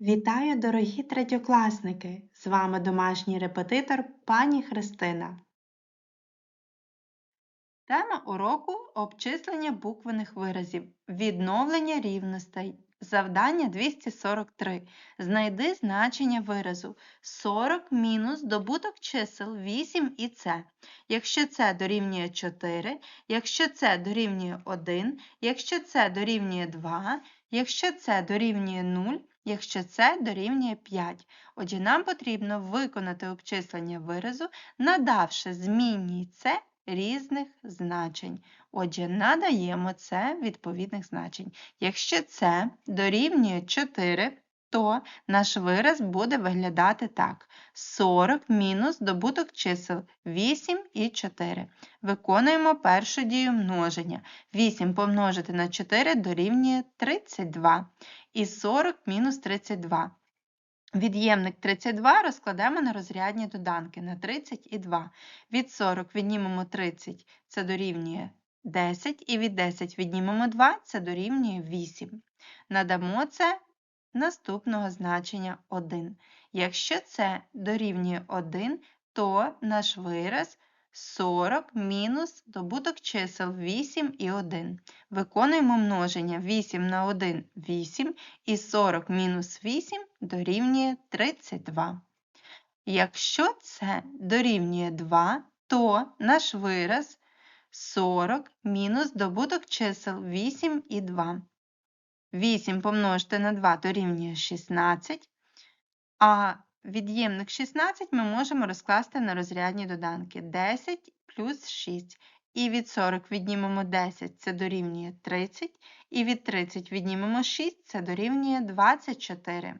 Вітаю, дорогі третьокласники! З вами домашній репетитор пані Христина. Тема уроку обчислення буквених виразів, відновлення рівностей. Завдання 243. Знайди значення виразу 40 мінус добуток чисел 8 і С. Якщо це дорівнює 4, якщо це дорівнює 1, якщо це дорівнює 2, якщо це дорівнює 0, якщо це дорівнює 5. Отже, нам потрібно виконати обчислення виразу, надавши змінній це різних значень. Отже, надаємо це відповідних значень. Якщо це дорівнює 4, то наш вираз буде виглядати так: 40 мінус добуток чисел 8 і 4. Виконуємо першу дію множення. 8 помножити на 4 дорівнює 32. І 40 мінус 32. Від'ємник 32 розкладемо на розрядні доданки на 30 і 2. Від 40 віднімемо 30, це дорівнює 10, і від 10 віднімемо 2, це дорівнює 8. Надамо це наступного значення 1. Якщо це дорівнює 1, то наш вираз 40 мінус добуток чисел 8 і 1. Виконуємо множення 8 на 1 8 і 40 мінус 8 дорівнює 32. Якщо це дорівнює 2, то наш вираз 40 мінус добуток чисел 8 і 2. 8 помножити на 2 дорівнює 16, а від'ємник 16 ми можемо розкласти на розрядні доданки 10 плюс 6. І від 40 віднімемо 10, це дорівнює 30, і від 30 віднімемо 6, це дорівнює 24.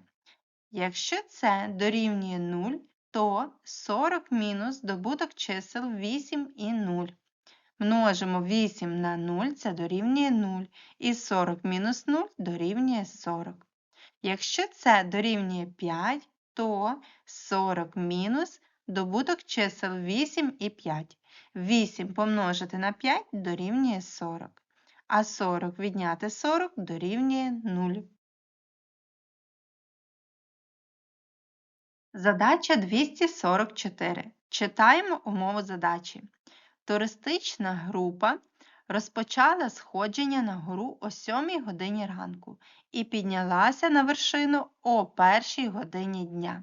Якщо це дорівнює 0, то 40 мінус добуток чисел 8 і 0. Множимо 8 на 0, це дорівнює 0, і 40 мінус 0 дорівнює 40. Якщо це дорівнює 5, то 40 мінус добуток чисел 8 і 5. 8 помножити на 5 дорівнює 40, а 40 відняти 40 дорівнює 0. Задача 244. Читаємо умову задачі. Туристична група розпочала сходження на гору о 7 годині ранку і піднялася на вершину о 1 годині дня.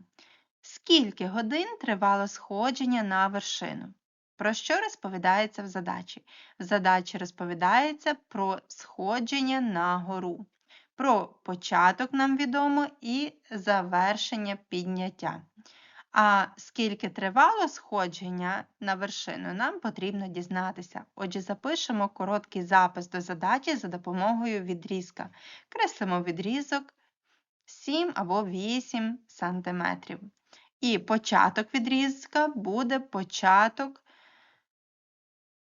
Скільки годин тривало сходження на вершину? Про що розповідається в задачі? В задачі розповідається про сходження на гору. Про початок нам відомо і завершення підняття. А скільки тривало сходження на вершину, нам потрібно дізнатися. Отже, запишемо короткий запис до задачі за допомогою відрізка. Креслимо відрізок 7 або 8 см. І початок відрізка буде початок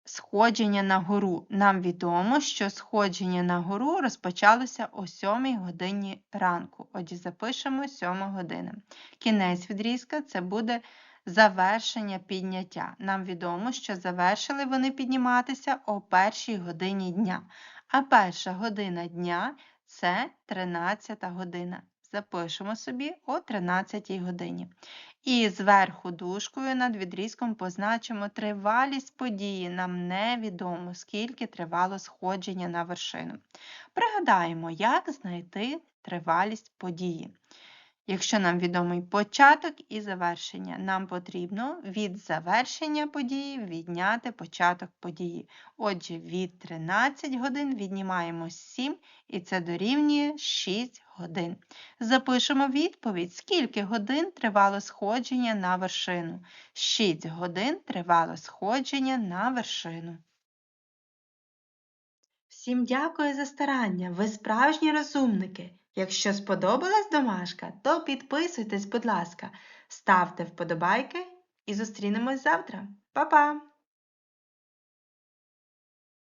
Сходження на гору. Нам відомо, що сходження на гору розпочалося о 7 годині ранку. Отже, запишемо 7 година. Кінець відрізка це буде завершення підняття. Нам відомо, що завершили вони підніматися о 1 годині дня. А перша година дня це 13 година. Запишемо собі о 13 годині. І зверху дужкою над відрізком позначимо тривалість події. Нам невідомо, скільки тривало сходження на вершину. Пригадаємо, як знайти тривалість події. Якщо нам відомий початок і завершення, нам потрібно від завершення події відняти початок події. Отже, від 13 годин віднімаємо 7, і це дорівнює 6 годин. Запишемо відповідь, скільки годин тривало сходження на вершину. 6 годин тривало сходження на вершину. Всім дякую за старання, ви справжні розумники. Якщо сподобалась домашка, то підписуйтесь, будь ласка, ставте вподобайки і зустрінемось завтра. Па-па!